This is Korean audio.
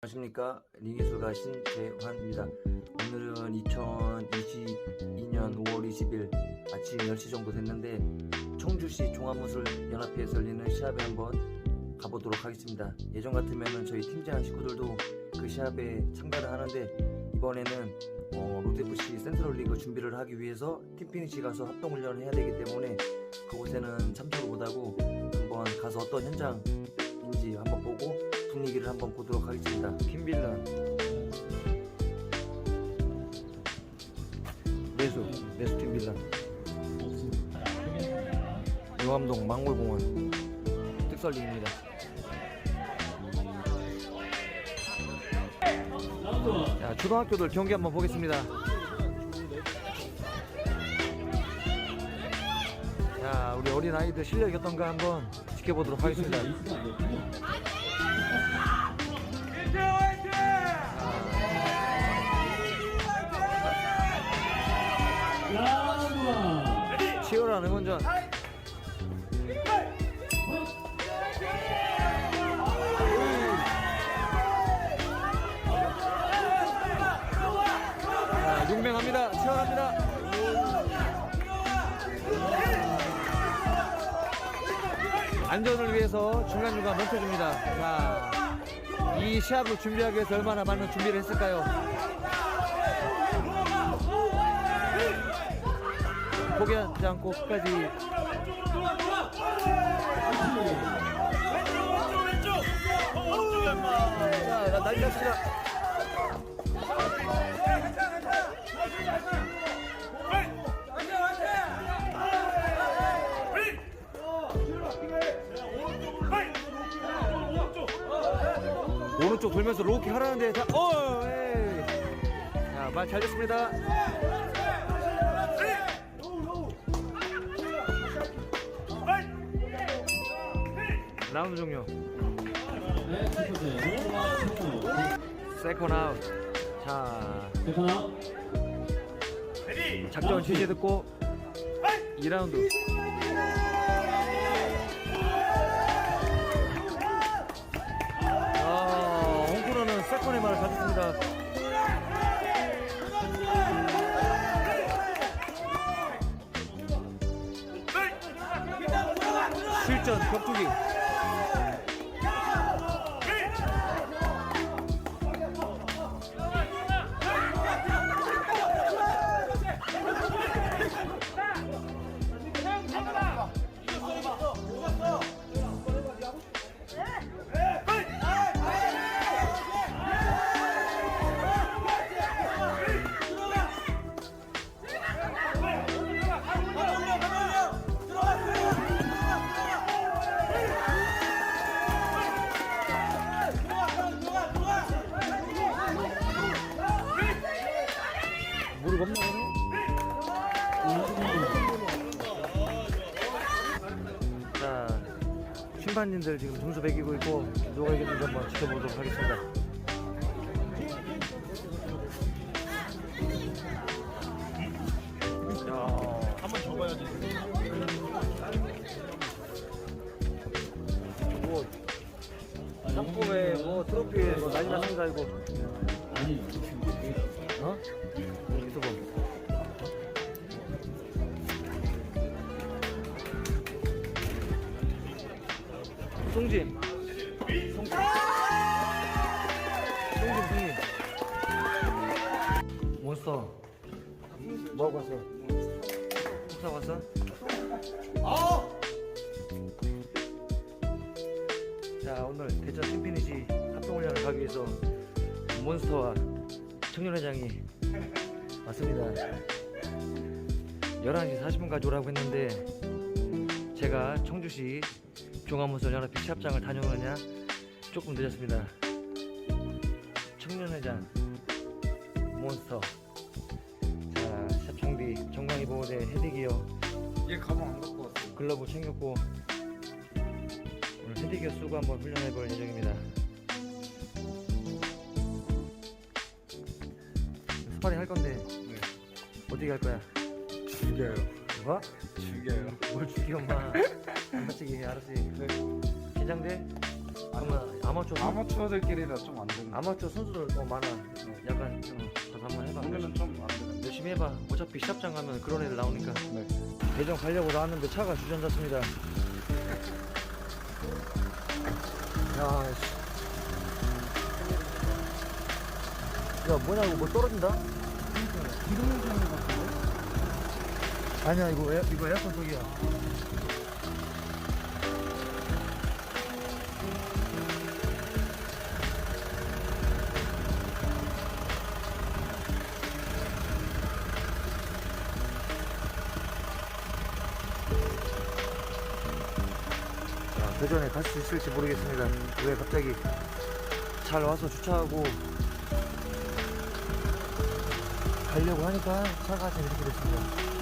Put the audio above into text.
안녕하십니까. 링예술가 신재환입니다. 오늘은 2022년 5월 20일 아침 10시 정도 됐는데 청주시 종합무술 연합회에서 열리는 시합에 한번 가보도록 하겠습니다. 예전 같으면 저희 팀장 식구들도 그 시합에 참가를 하는데 이번에는 어, 롯데FC 센트럴리그 준비를 하기 위해서 팀피니시 가서 합동훈련을 해야 되기 때문에 그곳에는 참석을 못하고 한번 가서 어떤 현장인지 한번 보고 분위기를 한번 보도록 하겠습니다. 킴빌런 내수 내수 킴빌런 용암동 망골공원 특설링입니다. 자 초등학교들 경기 한번 보겠습니다. 자 우리 어린 아이들 실력이 어떤가 한번 지켜보도록 하겠습니다. 치열한 응원전. 자, 용맹합니다. 치열합니다. 안전을 위해서 중간중간 멈춰줍니다. 자, 이 시합을 준비하기 위해서 얼마나 많은 준비를 했을까요? 포기하지 않고 끝까지 자, 났습니다. 오른쪽 돌면서 로우킥 하라는데 자, 어, 에이. 자, 말 잘 됐습니다. 라운드 종료. 세컨 아웃. 자, 작전 취재 듣고 2라운드. 실전 격투기. 무릎 없나 보네? 자, 심판님들 지금 점수 매기고 있고 누가 이겼는지 한번 지켜보도록 하겠습니다. 한번 접어야지. 뭐 상품에 뭐 트로피에 뭐 난리 났습니다 이거 아니, 어? 송진. 송진 송진 송진 몬스터. 뭐하고 왔어? 사고 왔어? 자 오늘 대전 팀피니시 합동훈련을 가기 위해서 몬스터와 청년회장이 왔습니다. 11시 40분까지 오라고 했는데 제가 청주시 종합문서 연합회 시합장을 다녀오느냐 조금 늦었습니다 청년회장 몬스터 자 시합 장비 정강이 보호대 헤드기어 얘 가방 안 갖고 왔어. 글러브 챙겼고 오늘 헤드기어 쓰고 한번 훈련해 볼 예정입니다. 스파링 할 건데 네. 어디 갈 거야? 죽여요. 뭐? 죽여요. 뭘 죽여 엄마 해, 알았지? 네. 긴장돼? 그러면 아마추어 선- 아마추어들끼리라 좀안 되는. 아마추어 선수들 뭐 많아. 약간 좀 가서 한번 해봐. 오늘은 좀 안 되는. 열심히 해봐. 어차피 시합장 가면 그런 애들 나오니까. 네. 대전 가려고 나왔는데 차가 주저앉았습니다. 야, 씨. 야, 뭐냐고, 뭐 떨어진다? 아 니야, 이거, 에, 이거 에어컨 속이야. 자, 대전에 갈 수 있을지 모르겠습니다. 왜 갑자기 잘 와서 주차하고 가려고 하니까 차가 좀 이렇게 됐습니다.